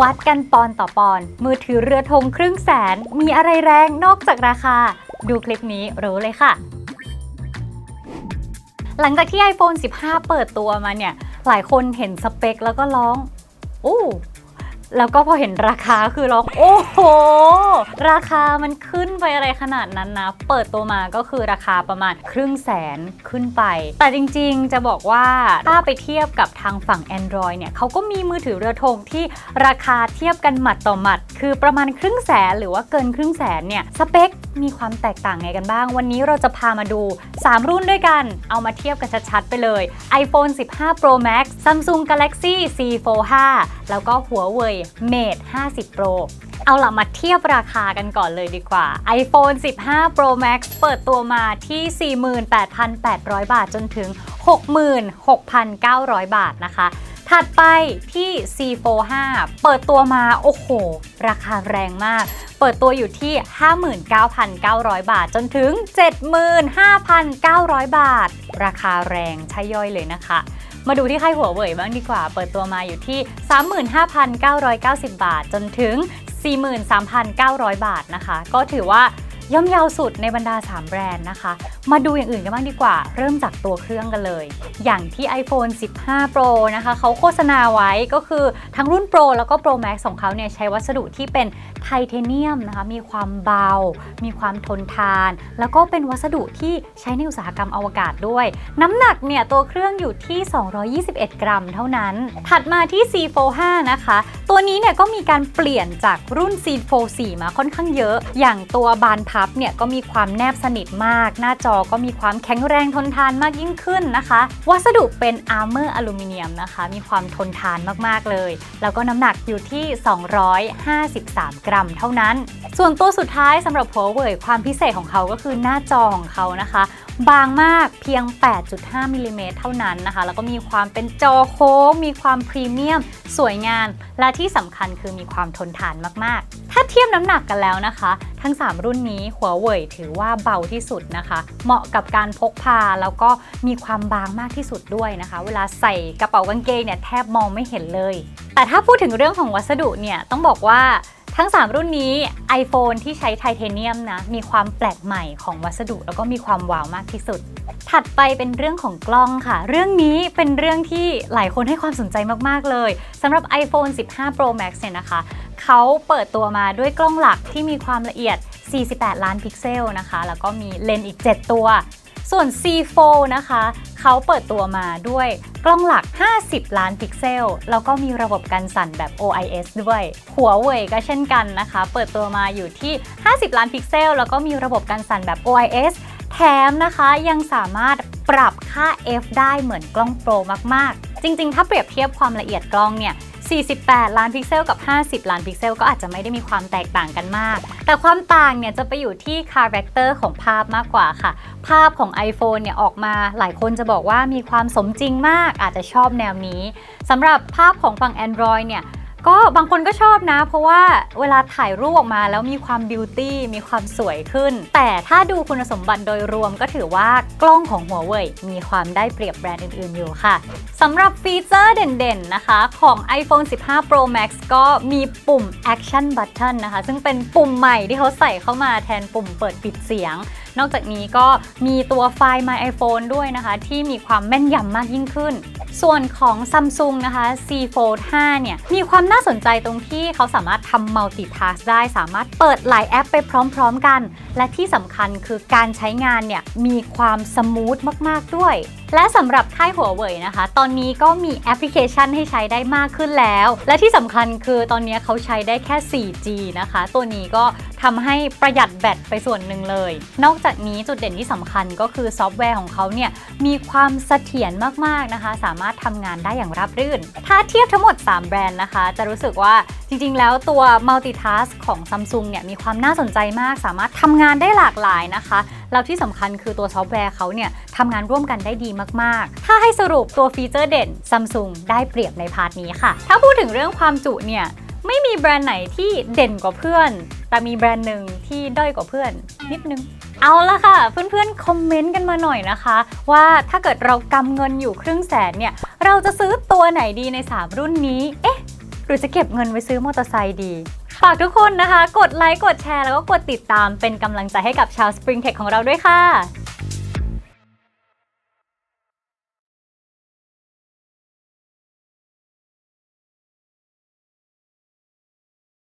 วัดกันปอนต่อปอน มือถือเรือธงครึ่งแสน มีอะไรแรงนอกจากราคา ดูคลิปนี้รู้เลยค่ะ หลังจากที่ iPhone 15 เปิดตัวมาเนี่ย หลายคนเห็นสเปคแล้วก็ร้อง โอ้ แล้วก็พอเห็นราคาคือร้องโอ้โห ราคามันขึ้นไปอะไรขนาดนั้นนะ เปิดตัวมาก็คือราคาประมาณครึ่งแสนขึ้นไป แต่จริงๆจะบอกว่าถ้าไปเทียบกับทางฝั่ง Android เนี่ยเขาก็มีมือถือเรือธงที่ราคาเทียบกันหมัดต่อหมัด คือประมาณครึ่งแสนหรือว่าเกินครึ่งแสนเนี่ยสเปค มีความแตกต่างไงกันบ้าง วันนี้เราจะพามาดู 3 รุ่นด้วยกัน เอามาเทียบกันชัดๆ ไปเลย iPhone 15 Pro Max Samsung Galaxy C Fold 5แล้วก็ Huawei Mate 50 Pro เอาล่ะมาเทียบราคากันก่อนเลยดีกว่า iPhone 15 Pro Max เปิดตัวมาที่ 48,800 บาทจนถึง 66,900 บาทนะคะ ถัดไปที่ C45 เปิดตัวมา โอ้โห ราคาแรงมาก เปิดตัวอยู่ที่ 59,900 บาทจนถึง 75,900 บาท ราคาแรงใช่ย่อยเลยนะคะมาดูที่ค่ายหัวเว่ยบ้างดีกว่า เปิดตัวมาอยู่ที่ 35,990 บาท จนถึง 43,900 บาทนะคะ ก็ถือว่า ย่อมเยาวสุดในบรรดา 3 แบรนด์นะคะ มาดูอย่างอื่นกันบ้างดีกว่า เริ่มจากตัวเครื่องกันเลย อย่างที่ iPhone 15 Pro นะคะเขาโฆษณาไว้ก็คือทั้งรุ่น Pro แล้วก็ Pro Max ของเขาเนี่ยใช้วัสดุที่เป็นไทเทเนียมนะคะ มีความเบา มีความทนทาน แล้วก็เป็นวัสดุที่ใช้ในอุตสาหกรรมอวกาศด้วย น้ำหนักเนี่ยตัวเครื่องอยู่ที่ 221 กรัมเท่านั้น ถัดมาที่ C45 นะคะ ตัวนี้เนี่ยก็มีการเปลี่ยนจากรุ่น C44 มาค่อนข้างเยอะ อย่างตัวบานพับเนี่ยก็มีความแนบสนิทมาก หน้าจอก็มีความแข็งแรงทนทานมากยิ่งขึ้นนะคะ วัสดุเป็นอาร์เมอร์อลูมิเนียมนะคะ มีความทนทานมากๆเลย แล้วก็น้ำหนักอยู่ที่ 253 กรัมเท่านั้น ส่วนตัวสุดท้ายสำหรับ h ัวเว่ยความพิเศษของเขาก็คือหน้าจอของเขานะคะ บางมากเพียง 8.5มิลลิเมตรเท่านั้นนะคะ แล้วก็มีความเป็นจอโค้ง มีความพรีเมียม สวยงาม และที่สำคัญคือมีความทนทานมาก ๆ ถ้าเทียบน้ำหนักกันแล้วนะคะ ทั้ง 3 รุ่นนี้หัวเว่ยถือว่าเบาที่สุดนะคะ เหมาะกับการพกพา แล้วก็มีความบางมากที่สุดด้วยนะคะ เวลาใส่กระเป๋ากางเกงเนี่ยแทบมองไม่เห็นเลย แต่ถ้าพูดถึงเรื่องของวัสดุเนี่ยต้องบอกว่า ทั้ง 3 รุ่นนี้ iPhone ที่ใช้ไทเทเนียมนะ มีความแปลกใหม่ของวัสดุแล้วก็มีความว้าวมากที่สุด ถัดไปเป็นเรื่องของกล้องค่ะ เรื่องนี้เป็นเรื่องที่หลายคนให้ความสนใจมาก ๆ เลยสำหรับ iPhone 15 Pro Max เนี่ยนะคะ เขาเปิดตัวมาด้วยกล้องหลักที่มีความละเอียด 48 ล้านพิกเซลนะคะ แล้วก็มีเลนส์อีก 7 ตัว ส่วน C4 นะคะ เขาเปิดตัวมาด้วย กล้องหลัก 50 ล้านพิกเซล แล้วก็มีระบบการสั่นแบบ OIS ด้วย หัวเว่ยก็เช่นกันนะคะ เปิดตัวมาอยู่ที่ 50 ล้านพิกเซล แล้วก็มีระบบการสั่นแบบ OIS แถมนะคะยังสามารถปรับค่า f ได้เหมือนกล้องโปรมาก ๆ จริง ๆ ถ้าเปรียบเทียบความละเอียดกล้องเนี่ย 48 ล้านพิกเซลกับ 50 ล้านพิกเซล ก็อาจจะไม่ได้มีความแตกต่างกันมาก แต่ความต่างเนี่ยจะไปอยู่ที่คาแรคเตอร์ของภาพมากกว่าค่ะ ภาพของ iPhone เนี่ยออกมาหลายคนจะบอกว่ามีความสมจริงมากอาจจะชอบแนวนี้สำหรับภาพของฝั่ง Android เนี่ย ก็บางคนก็ชอบนะ เพราะว่าเวลาถ่ายรูปออกมาแล้วมีความบิวตี้มีความสวยขึ้น แต่ถ้าดูคุณสมบัติโดยรวมก็ถือว่ากล้องของหัวเว่ยมีความได้เปรียบแบรนด์อื่นๆอยู่ค่ะสำหรับฟีเจอร์เด่นๆนะคะของ iPhone 15 Pro Max ก็มีปุ่ม Action Button นะคะ ซึ่งเป็นปุ่มใหม่ที่เขาใส่เข้ามาแทนปุ่มเปิดปิดเสียง นอกจากนี้ก็มีตัวไฟล์ My iPhone ด้วยนะคะ ที่มีความแม่นยำมากยิ่งขึ้น ส่วนของ Samsung นะคะ C Fold 5 เนี่ย มีความน่าสนใจตรงที่เขาสามารถทำ multitask ได้ สามารถเปิดหลายแอปไปพร้อมๆกัน และที่สำคัญคือการใช้งานเนี่ย มีความสมูทมากๆด้วย และสำหรับค่ายหัวเว่ยนะคะ ตอนนี้ก็มีแอปพลิเคชันให้ใช้ได้มากขึ้นแล้ว และที่สำคัญคือตอนนี้เขาใช้ได้แค่ 4G นะคะ ตัวนี้ก็ทำให้ประหยัดแบตไปส่วนหนึ่งเลย นอกจากนี้จุดเด่นที่สำคัญก็คือซอฟต์แวร์ของเขาเนี่ยมีความเสถียรมากๆนะคะ สามารถทำงานได้อย่างราบรื่น ถ้าเทียบทั้งหมด 3 แบรนด์นะคะ จะรู้สึกว่าจริงๆ แล้วตัว multitask ของ Samsung เนี่ยมีความน่าสนใจมาก สามารถทำงานได้หลากหลายนะคะ แล้วที่สำคัญคือตัวซอฟต์แวร์เขาเนี่ยทำงานร่วมกันได้ดีมากๆ ถ้าให้สรุปตัวฟีเจอร์เด่น Samsung ได้เปรียบในพาร์ทนี้ค่ะ ถ้าพูดถึงเรื่องความจุเนี่ย ไม่มีแบรนด์ไหนที่เด่นกว่าเพื่อน แต่มีแบรนด์หนึ่งที่ด้อยกว่าเพื่อน นิดนึง เอาละค่ะ เพื่อนๆ คอมเมนต์กันมาหน่อยนะคะ ว่าถ้าเกิดเรากำเงินอยู่ครึ่งแสนเนี่ย เราจะซื้อตัวไหนดีใน 3 รุ่นนี้ เอ๊ะ หรือจะเก็บเงินไว้ซื้อมอเตอร์ไซค์ดีฝากทุกคนนะคะ กดไลค์ กดแชร์ แล้วก็กดติดตามเป็นกำลังใจให้กับชาว Spring Tech ของเราด้วยค่ะ